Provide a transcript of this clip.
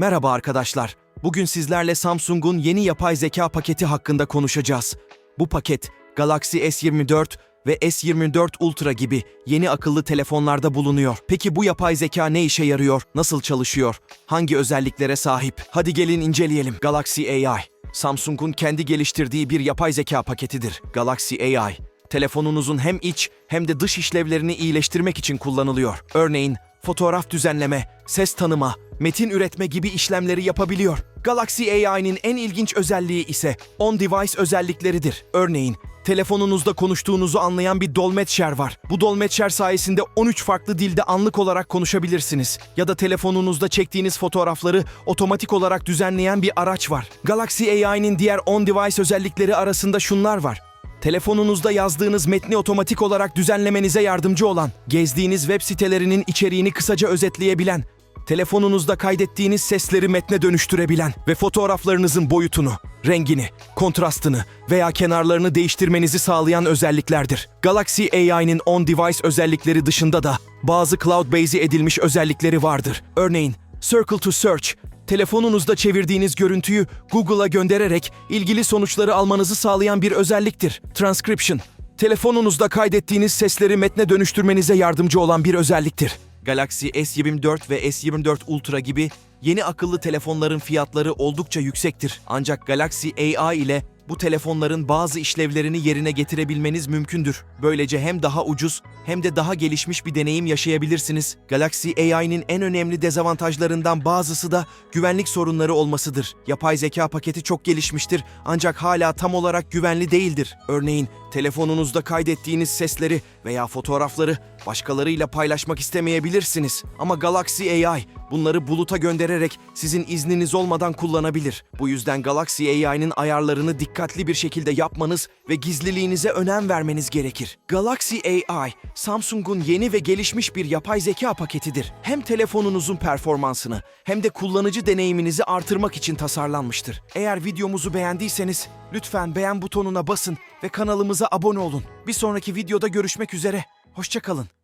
Merhaba arkadaşlar. Bugün sizlerle Samsung'un yeni yapay zeka paketi hakkında konuşacağız. Bu paket Galaxy S24 ve S24 Ultra gibi yeni akıllı telefonlarda bulunuyor. Peki bu yapay zeka ne işe yarıyor? Nasıl çalışıyor? Hangi özelliklere sahip? Hadi gelin inceleyelim. Galaxy AI Samsung'un kendi geliştirdiği bir yapay zeka paketidir. Galaxy AI telefonunuzun hem iç hem de dış işlevlerini iyileştirmek için kullanılıyor. Örneğin fotoğraf düzenleme, ses tanıma, metin üretme gibi işlemleri yapabiliyor. Galaxy AI'nin en ilginç özelliği ise on-device özellikleridir. Örneğin telefonunuzda konuştuğunuzu anlayan bir dolmetşer var. Bu dolmetşer sayesinde 13 farklı dilde anlık olarak konuşabilirsiniz. Ya da telefonunuzda çektiğiniz fotoğrafları otomatik olarak düzenleyen bir araç var. Galaxy AI'nin diğer on-device özellikleri arasında şunlar var. Telefonunuzda yazdığınız metni otomatik olarak düzenlemenize yardımcı olan, gezdiğiniz web sitelerinin içeriğini kısaca özetleyebilen, telefonunuzda kaydettiğiniz sesleri metne dönüştürebilen ve fotoğraflarınızın boyutunu, rengini, kontrastını veya kenarlarını değiştirmenizi sağlayan özelliklerdir. Galaxy AI'nin on-device özellikleri dışında da bazı cloud-based edilmiş özellikleri vardır. Örneğin Circle to Search, telefonunuzda çevirdiğiniz görüntüyü Google'a göndererek ilgili sonuçları almanızı sağlayan bir özelliktir. Transcription, telefonunuzda kaydettiğiniz sesleri metne dönüştürmenize yardımcı olan bir özelliktir. Galaxy S24 ve S24 Ultra gibi yeni akıllı telefonların fiyatları oldukça yüksektir. Ancak Galaxy AI ile bu telefonların bazı işlevlerini yerine getirebilmeniz mümkündür. Böylece hem daha ucuz hem de daha gelişmiş bir deneyim yaşayabilirsiniz. Galaxy AI'nin en önemli dezavantajlarından bazısı da güvenlik sorunları olmasıdır. Yapay zeka paketi çok gelişmiştir ancak hala tam olarak güvenli değildir. Örneğin telefonunuzda kaydettiğiniz sesleri veya fotoğrafları başkalarıyla paylaşmak istemeyebilirsiniz. Ama Galaxy AI bunları buluta göndererek sizin izniniz olmadan kullanabilir. Bu yüzden Galaxy AI'nin ayarlarını dikkatli bir şekilde yapmanız ve gizliliğinize önem vermeniz gerekir. Galaxy AI, Samsung'un yeni ve gelişmiş bir yapay zeka paketidir. Hem telefonunuzun performansını hem de kullanıcı deneyiminizi artırmak için tasarlanmıştır. Eğer videomuzu beğendiyseniz lütfen beğen butonuna basın ve kanalımıza abone olun. Bir sonraki videoda görüşmek üzere. Hoşçakalın.